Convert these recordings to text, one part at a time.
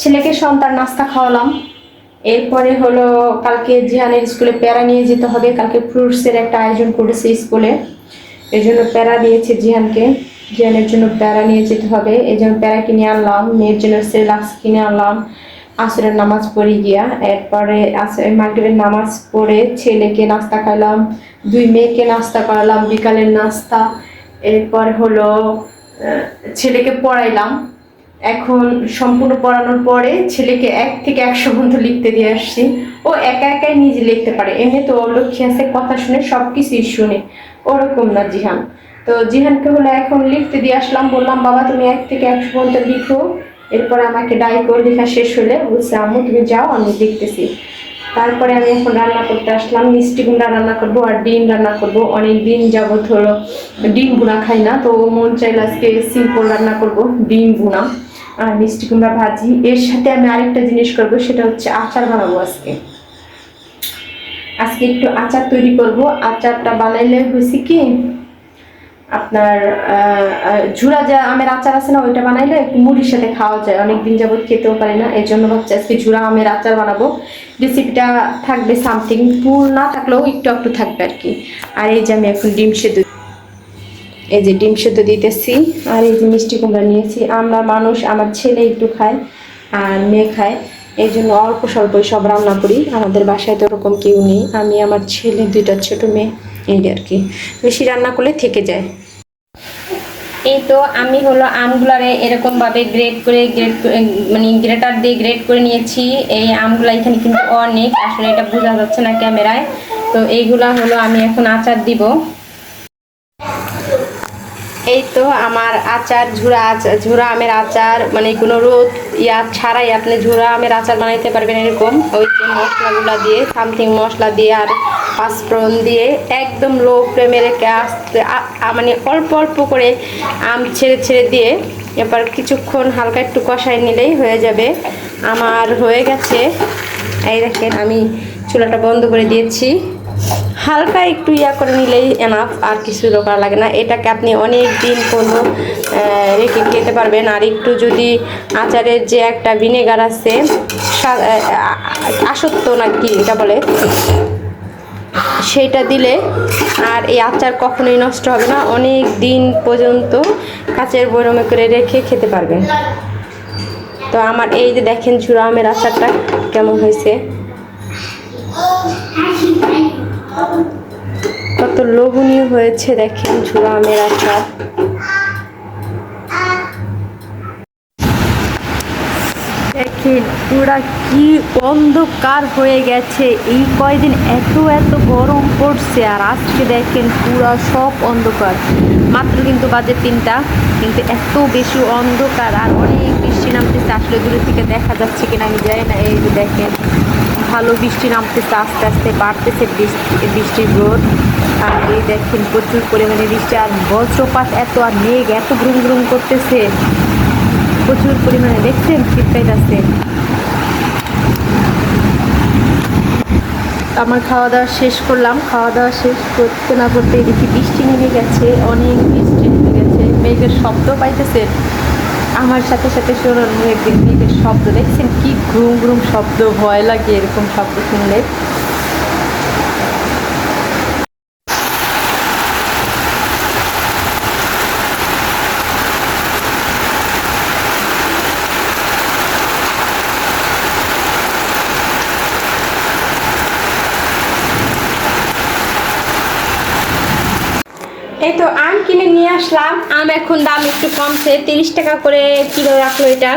ছেলেকে সন্তান নাস্তা খাওয়ালাম। এরপরে হলো কালকে জিহানের স্কুলে প্যারা নিয়ে যেতে হবে। কালকে ফ্রুটসের একটা আয়োজন করেছে স্কুলে। এই জন্য প্যারা দিয়েছে জিহানকে। জিহানের জন্য প্যারা নিয়ে যেতে হবে। এই জন্য প্যারা কিনে আনলাম। মেয়ের জন্য সেলাক্স কিনে আনলাম। আসরের নামাজ পড়ে গিয়া এরপরে আসরের মাগরিবের নামাজ পড়ে ছেলেকে নাস্তা খাইলাম দুই মেয়েকে নাস্তা করালাম বিকালের নাস্তা। এরপর হলো ছেলেকে পড়াইলাম। এখন সম্পূর্ণ পড়ানোর পরে ছেলেকে এক থেকে একশো পর্যন্ত লিখতে দিয়ে আসছি। ও একা একাই নিজে লিখতে পারে। এমনি তো লক্ষ্মী আছে, কথা শুনে সব কিছুই শুনে। ওরকম না জিহান। তো জিহানকে হলো এখন লিখতে দিয়ে আসলাম, বললাম, বাবা, তুমি এক থেকে একশো পর্যন্ত লিখো। এরপর আমাকে ডাই করে লেখা শেষ হলে বলছে, আম্মু, তুমি যাও, আমি লিখতেছি। তারপরে আমি এখন রান্না করতে আসলাম, মিষ্টি কুমড়া রান্না করব আর ডিম রান্না করব। অনেক দিন যাবত হলো ডিম বুনা খাই না, তো মন চাইলে আজকে সিম্পল রান্না করব, ডিম বুনা আর মিষ্টি কুমড়া ভাজি। এর সাথে আমি আরেকটা জিনিস করব, সেটা হচ্ছে আচার বানাবো আজকে। আজকে একটু আচার তৈরি করব। আচারটা বানাইলে হয়েছে কি, আপনার ঝুরা যা আমের আচার আছে না, ওইটা বানাইলে একটু মুড়ির সাথে খাওয়া যায়। অনেক দিন যাবত খেতেও পারি না এই জন্য ভাবছি আজকে ঝুরা আমের আচার বানাবো। রেসিপিটা থাকবে সামথিং পুর না থাকলেও একটু একটু থাকবে আর কি। আর এই যে আমি এখন ডিম সেদ্ধ এই যে ডিম সেদ্ধ দিতেছি আর এই যে মিষ্টি কুমড়া নিয়েছি। আমরা মানুষ, আমার ছেলে একটু খায় আর মেয়ে খায়। এই জন্য অল্প স্বল্পই সব রান্না করি। আমাদের বাসায় তো ওরকম কেউ নেই। আমি, আমার ছেলে, দুইটা ছোট মেয়ে, এই আর কি। বেশি রান্না করলে থেকে যায়। এই তো আমি হলো আমগুলারে এরকমভাবে গ্রেড করে গ্রেড মানে গ্রেটার দিয়ে গ্রেড করে নিয়েছি। এই আমগুলা এখানে কিন্তু অনেক। আসলে এটা বোঝা যাচ্ছে না ক্যামেরায়। তো এইগুলা হলো আমি এখন আচার দিব। এই তো আমার আচার, ঝুরা আচার ঝুরা আমের আচার মানে কোনো রোদ, ইয়া ছাড়াই আপনি ঝুরা আমের আচার বানাইতে পারবেন এরকম। ওই যে মশলাগুলো দিয়ে সামথিং মশলা দিয়ে আর পাঁচফোড়ন দিয়ে একদম লো ফ্লেমে রেখে আস্তে মানে অল্প অল্প করে আম ছেড়ে ছেড়ে দিয়ে এবার কিছুক্ষণ হালকা একটু কষাই নিলেই হয়ে যাবে। আমার হয়ে গেছে। এই দেখেন, আমি চুলাটা বন্ধ করে দিয়েছি। হালকা একটু ইয়া করে নিলেই এনাফ আর কিছু দরকার লাগে না। এটাকে আপনি অনেক দিন কোনো রেখে খেতে পারবেন। আর একটু যদি আচারের যে একটা ভিনেগার আছে আসত্ব না কি এটা বলে, সেটা দিলে আর এই আচার কখনোই নষ্ট হবে না। অনেক দিন পর্যন্ত কাচের বরমে করে রেখে খেতে পারবেন। তো আমার এই যে দেখেন ঝুরা আমের আচারটা কেমন হয়েছে। কত লোভনীয় হয়েছে দেখেন ঝুরা আমের আচার পুরা কি অন্ধকার হয়ে গেছে। এই কয়দিন এত এত গরম পড়ছে, আর আজকে দেখেন পুরা সব অন্ধকার। মাত্র কিন্তু বাজে তিনটা, কিন্তু এত বেশি অন্ধকার, আর অনেক বৃষ্টি নামতেছে। আসলে দূরে থেকে দেখা যাচ্ছে কিনা আমি জানি না। এই দেখেন ভালো বৃষ্টি নামতেছে, আস্তে আস্তে বাড়তেছে বৃষ্টি বৃষ্টির রোদ। আর এই দেখেন প্রচুর পরিমাণে বৃষ্টি, আর বজ্রপাত এত, আর মেঘ এত গ্রুম গ্রুম করতেছে। প্রচুর পরিমাণে দেখছেন শীতকাল আছে আমার খাওয়া দাওয়া শেষ করলাম। খাওয়া দাওয়া শেষ করতে না করতে দেখি বৃষ্টি নেমে গেছে, অনেক বৃষ্টি নেমে গেছে। মেঘের শব্দ পাইতেছে। আমার সাথে সাথে শোনার মেঘের শব্দ দেখছেন? কি গ্রুম গ্রুম শব্দ, ভয় লাগে এরকম শব্দ শুনলে এই তো আম কিনে আসলাম। আম এখন দাম একটু কমছে, তিরিশ টাকা করে কিলো রাখল এটা।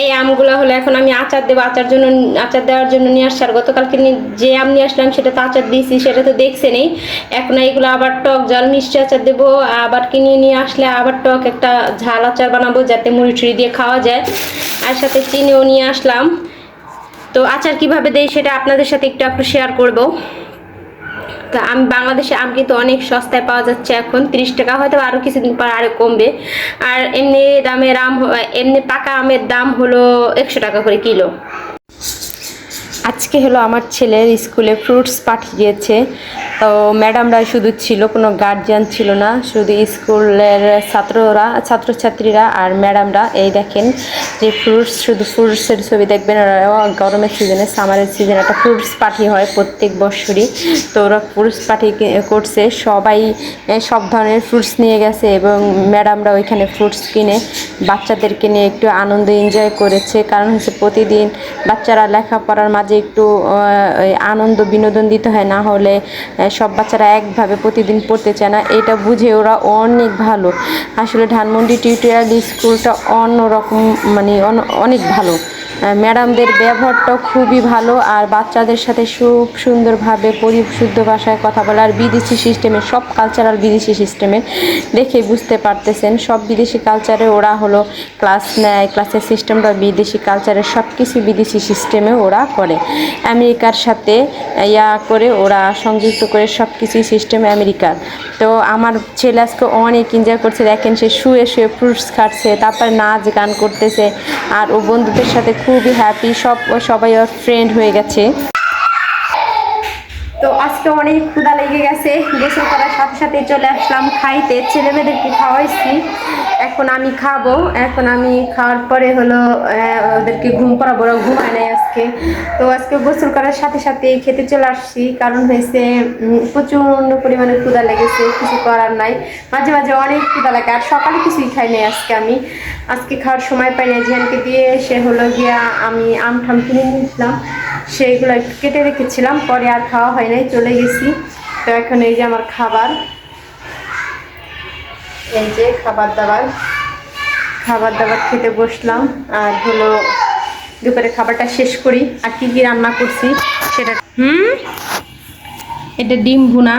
এই আমগুলো হলো এখন আমি আচার দেবো, আচার জন্য, আচার দেওয়ার জন্য নিয়ে আসছি আর গতকালকে যে আম নিয়ে আসলাম সেটা তো আচার দিয়েছি, সেটা তো দেখছেনই। এখন এইগুলো আবার টক জল, মিষ্টি আচার দেবো, আবার কিনে নিয়ে আসলে আবার টক একটা ঝাল আচার বানাবো, যাতে মুড়ি টুড়ি দিয়ে খাওয়া যায়। আর সাথে চিনিও নিয়ে আসলাম। তো আচার কীভাবে দেয় সেটা আপনাদের সাথে একটু একটু শেয়ার করব। তা আমি, বাংলাদেশে আম কিন্তু অনেক সস্তায় পাওয়া যাচ্ছে এখন, তিরিশ টাকা, হয়তো আরও কিছুদিন পর আরও কমবে। আর এমনি দামের আম এমনি পাকা আমের দাম হলো একশো টাকা করে কিলো। আজকে হলো আমার ছেলের স্কুলে ফ্রুটস পাঠিয়েছে তো ম্যাডামরা শুধু ছিল, কোনো গার্জিয়ান ছিল না, শুধু স্কুলের ছাত্ররা, ছাত্রছাত্রীরা আর ম্যাডামরা। এই দেখেন যে ফ্রুটস শুধু ফ্রুটসের ছবি দেখবেন ওরা গরমের সিজনে সামারের সিজনে একটা ফ্রুটস পার্টি হয় প্রত্যেক বছরই। তো ওরা ফ্রুটস পার্টি করছে। সবাই সব ধরনের ফ্রুটস নিয়ে গেছে এবং ম্যাডামরা ওইখানে ফ্রুটস কিনে বাচ্চাদেরকে নিয়ে একটু আনন্দ এনজয় করেছে। কারণ হচ্ছে প্রতিদিন বাচ্চারা লেখাপড়ার মাঝে একটু আনন্দ বিনোদন দিতে হয়। না হলে সব বাচ্চারা একভাবে প্রতিদিন পড়তে চায় না। এটা বুঝে ওরা অনেক ভালো। আসলে ধানমন্ডি টিউটোরিয়াল স্কুলটা অন্যরকম মানে অন- অনেক ভালো। ম্যাডামদের ব্যবহারটাও খুবই ভালো আর বাচ্চাদের সাথে খুব সুন্দরভাবে পরিশুদ্ধ ভাষায় কথা বলে আর বিদেশি সিস্টেমে, সব কালচারাল বিদেশি সিস্টেমে দেখে বুঝতে পারতেছেন। সব বিদেশি কালচারে ওরা হলো ক্লাস নেয় ক্লাসের সিস্টেমটা বিদেশি কালচারের সব কিছু বিদেশি সিস্টেমে ওরা করে। আমেরিকার সাথে ইয়া করে ওরা সংযুক্ত করে সব কিছুই সিস্টেম আমেরিকার। তো আমার ছেলে আজকে অনেক এনজয় করছে। দেখেন সে শুয়ে শুয়ে ফ্রুটস খাচ্ছে, তারপর নাচ গান করতেছে আর ও বন্ধুদের সাথে খুবই হ্যাপি সব, সবাই ওর ফ্রেন্ড হয়ে গেছে। তো আজকে অনেক ক্ষুদা লেগে গেছে, গোসল করার সাথে সাথে চলে আসলাম খাইতে। ছেলে মেয়েদেরকে খাওয়াইছি। এখন আমি খাব। এখন আমি খাওয়ার পরে হলো ওদেরকে ঘুম করাবো। ওরা ঘুমায় নাই আজকে। তো আজকে গোসল করার সাথে সাথে খেতে চলে আসছি। কারণ হয়েছে প্রচণ্ড পরিমাণে ক্ষুদা লেগেছে। কিছু করার নাই। মাঝে মাঝে অনেক ক্ষুদা লাগে। আর সকালে কিছুই খাই নাই আজকে আমি। আজকে খাওয়ার সময় পাই না জিয়ানকে দিয়ে সে হলো গিয়া আমি আম ঠাম কিনে নিয়েছিলাম সেইগুলো কেটে রেখেছিলাম। পরে আর খাওয়া হয় নাই। চলে গেছি। তো এখন এই যে আমার খাবার। এই যে খাবার দাবার খাবার দাবার খেতে বসলাম। আর হলো দুপুরে খাবারটা শেষ করি। আর কি কি রান্না করছি সেটা হুম? এটা ডিম ভুনা,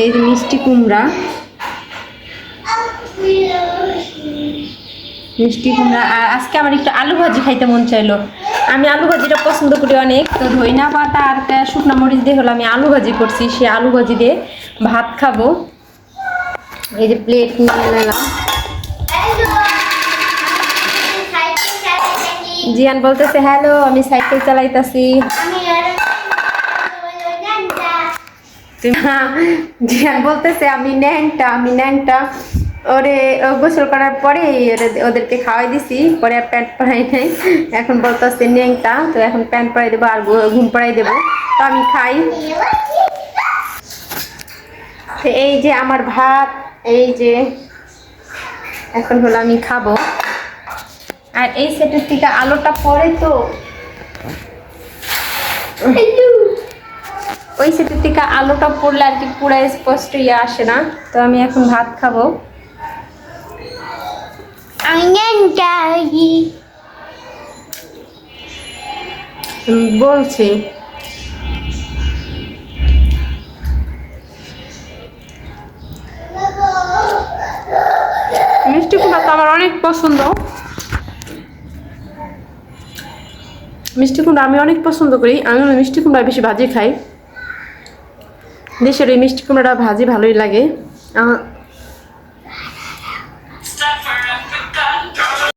এই মিষ্টি কুমড়া। মিষ্টি কুমড়া, আর আজকে আমার একটু আলু ভাজি খাইতে মন চাইলো। আমি আলু ভাজিটা পছন্দ করি অনেক। তো ধইনা পাতা আর শুকনো মরিচ দিয়ে হলো আমি আলু ভাজি করছি। সে আলু ভাজি দিয়ে ভাত খাব। এই যে প্লেট নিয়ে নিলাম। জিয়ান বলতেছে হ্যালো আমি সাইকেল চালাইতাছি। জিয়ান বলতেছে, আমি ন্যাংটা আমি ন্যাংটা। ওরে গোসল করার পরে ওদেরকে খাওয়াই দিছি, পরে আর প্যান্ট পরাই নাই। এখন বলতেছে ন্যাংটা, তো এখন প্যান্ট পরাই দেবো আর ঘুম পরাই দেবো। তো আমি খাই। এই যে আমার ভাত এই যে এখন হলো আমি খাব। আর এই সেটের থেকে আলোটা পরে তো। ওই সেটের থেকে আলোটা পড়লে আর কি পুরো স্পষ্ট ইয়ে আসে না। তো আমি এখন ভাত খাব। বলছি অনেক পছন্দ। মিষ্টি কুমড়া আমি অনেক পছন্দ করি। আমি মিষ্টি কুমড়া বেশি ভাজি খাই। দেশের এই মিষ্টি কুমড়াটা ভাজি ভালোই লাগে।